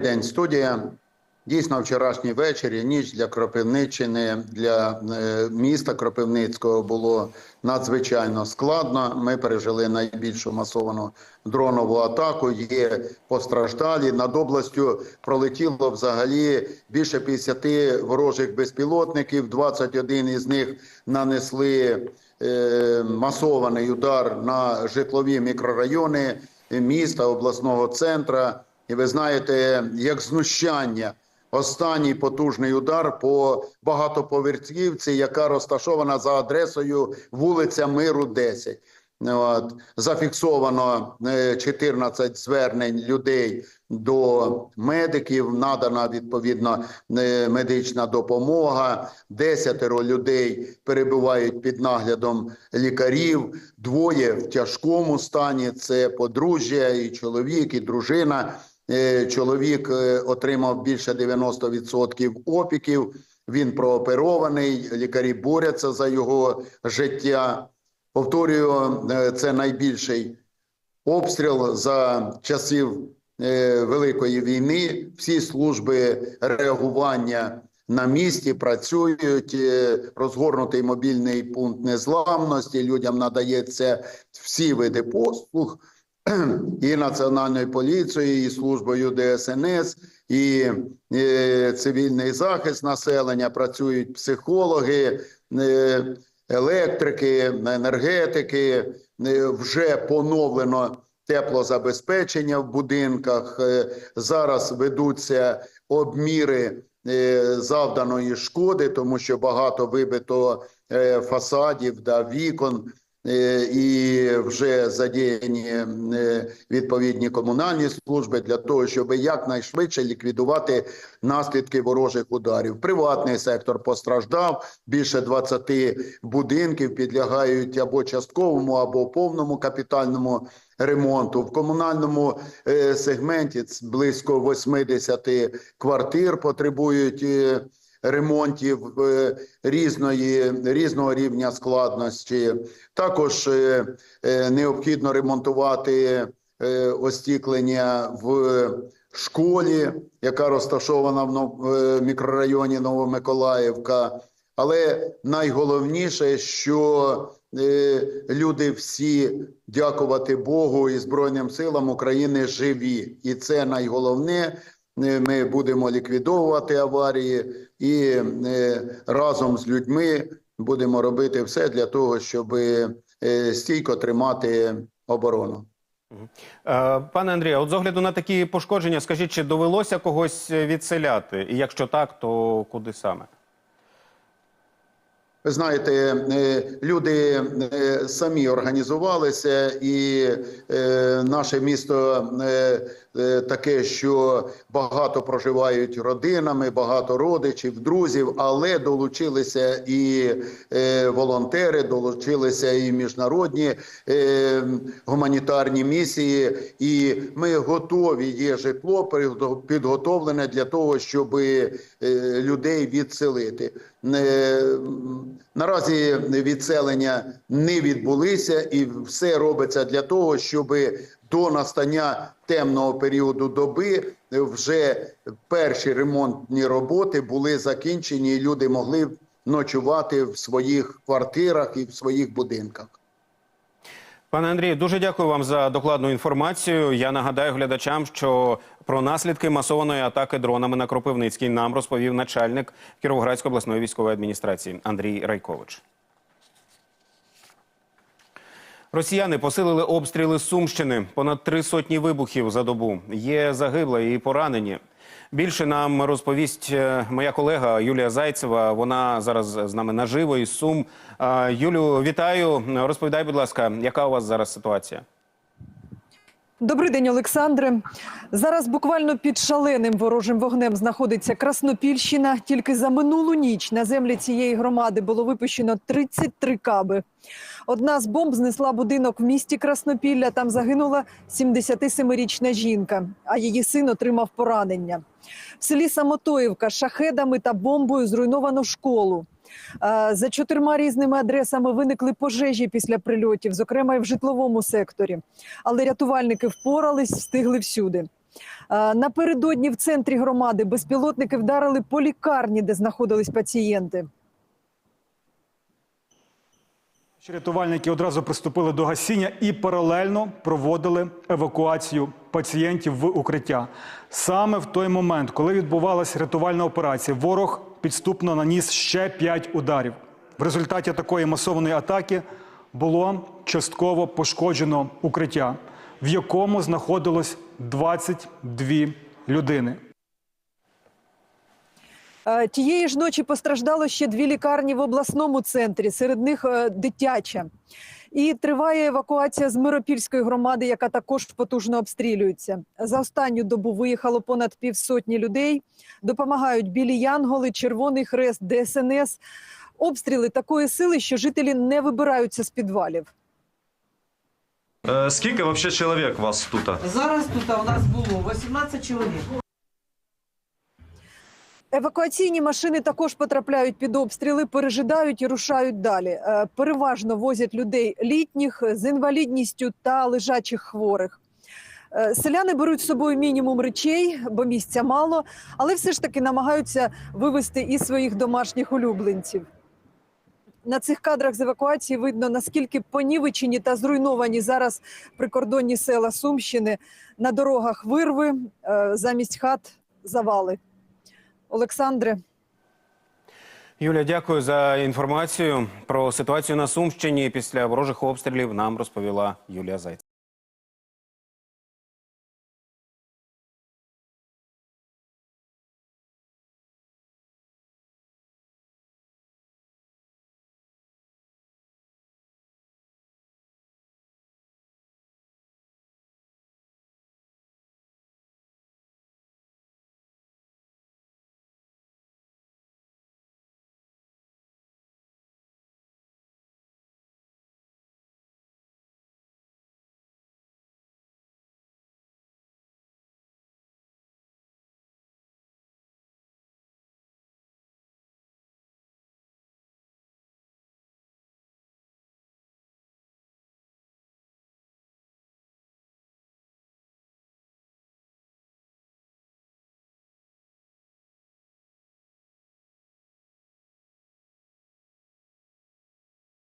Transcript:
день, студія. Дійсно, вчорашній вечір і ніч для Кропивниччини, для е, міста Кропивницького було надзвичайно складно. Ми пережили найбільшу масовану дронову атаку. Є постраждалі. Над областю пролетіло взагалі більше 50 ворожих безпілотників. 21 із них нанесли е, масований удар на житлові мікрорайони міста, обласного центра. І ви знаєте, як знущання. Останній потужний удар по багатоповерхівці, яка розташована за адресою вулиця Миру 10. От. Зафіксовано е, 14 звернень людей до медиків. Надана відповідно е, медична допомога. Десятеро людей перебувають під наглядом лікарів. Двоє в тяжкому стані. Це подружжя, і чоловік, і дружина. Е, Чоловік е, отримав більше 90% опіків. Він прооперований. Лікарі борються за його життя. Повторюю, е, це найбільший обстріл за часів Великої війни. Всі служби реагування на місці працюють. Розгорнутий мобільний пункт незламності. Людям надається всі види послуг і Національною поліцією, і службою ДСНС, і е, цивільний захист населення, працюють психологи, е, електрики, енергетики. Е, Вже поновлено теплозабезпечення в будинках. Зараз ведуться обміри завданої шкоди, тому що багато вибито фасадів да вікон. Е, і вже задіяні е, відповідні комунальні служби для того, щоб якнайшвидше ліквідувати наслідки ворожих ударів. Приватний сектор постраждав. Більше 20 будинків підлягають або частковому, або повному капітальному ремонту. В комунальному е, сегменті близько 80 квартир потребують. Ремонтів е, різної різного рівня складності. Також е, е, необхідно ремонтувати остіклення в школі, яка розташована в мікрорайоні Новомиколаївка. Але найголовніше, що люди всі, дякувати Богу і Збройним силам України живі, і це найголовне. Ми будемо ліквідовувати аварії і е, разом з людьми будемо робити все для того, щоб е, стійко тримати оборону. Е, Пане Андрію, от з огляду на такі пошкодження, скажіть, чи довелося когось відселяти? І якщо так, то куди саме? Ви знаєте, е, люди е, самі організувалися, і е, наше місто таке, що багато проживають родинами, багато родичів, друзів, але долучилися і волонтери, долучилися і міжнародні гуманітарні місії. І ми готові. Є житло підготовлене для того, щоб людей відселити. Е, Наразі відселення не відбулися, і все робиться для того, щоб до настання темного періоду доби вже перші ремонтні роботи були закінчені, і люди могли ночувати в своїх квартирах і в своїх будинках. Пане Андрію, дуже дякую вам за докладну інформацію. Я нагадаю глядачам, що про наслідки масованої атаки дронами на Кропивницький нам розповів начальник Кіровоградської обласної військової адміністрації Андрій Райкович. Росіяни посилили обстріли Сумщини. Понад три сотні вибухів за добу. Є загиблі і поранені. Більше нам розповість е, моя колега Юлія Зайцева. Вона зараз з нами наживо із Сум. Е, Юлю, вітаю. Розповідай, будь ласка, яка у вас зараз ситуація? Добрий день, Олександре. Зараз буквально під шаленим ворожим вогнем знаходиться Краснопільщина. Тільки за минулу ніч на землі цієї громади було випущено 33 каби. Одна з бомб знесла будинок в місті Краснопілля. Там загинула 77-річна жінка, а її син отримав поранення. В селі Самотоївка шахедами та бомбою зруйновано школу. Е, За чотирма різними адресами виникли пожежі після прильотів, зокрема і в житловому секторі. Але рятувальники впорались, встигли всюди. Е, Напередодні в центрі громади безпілотники вдарили по лікарні, де знаходились пацієнти. Рятувальники одразу приступили до гасіння і паралельно проводили евакуацію пацієнтів в укриття. Саме в той момент, коли відбувалася рятувальна операція, ворог підступно наніс ще п'ять ударів. В результаті такої масованої атаки було частково пошкоджено укриття, в якому знаходилось 22 людини. Е, Тієї ж ночі постраждало ще дві лікарні в обласному центрі, серед них е, дитяча. І триває евакуація з Миропільської громади, яка також потужно обстрілюється. За останню добу виїхало понад півсотні людей. Допомагають білі Янголи, Червоний Хрест, ДСНС. Обстріли такої сили, що жителі не вибираються з підвалів. Е, Скільки вообще чоловік у вас тут? Зараз тут у нас було 18 чоловік. Евакуаційні машини також потрапляють під обстріли, пережидають і рушають далі. Е, Переважно возять людей літніх з інвалідністю та лежачих хворих. Е, Селяни беруть з собою мінімум речей, бо місця мало, але все ж таки намагаються вивезти і своїх домашніх улюбленців. На цих кадрах з евакуації видно, наскільки понівечені та зруйновані зараз прикордонні села Сумщини. На дорогах вирви, е, замість хат завали. Олександре, Юля, дякую за інформацію про ситуацію на Сумщині. Після ворожих обстрілів нам розповіла Юлія Зайцева.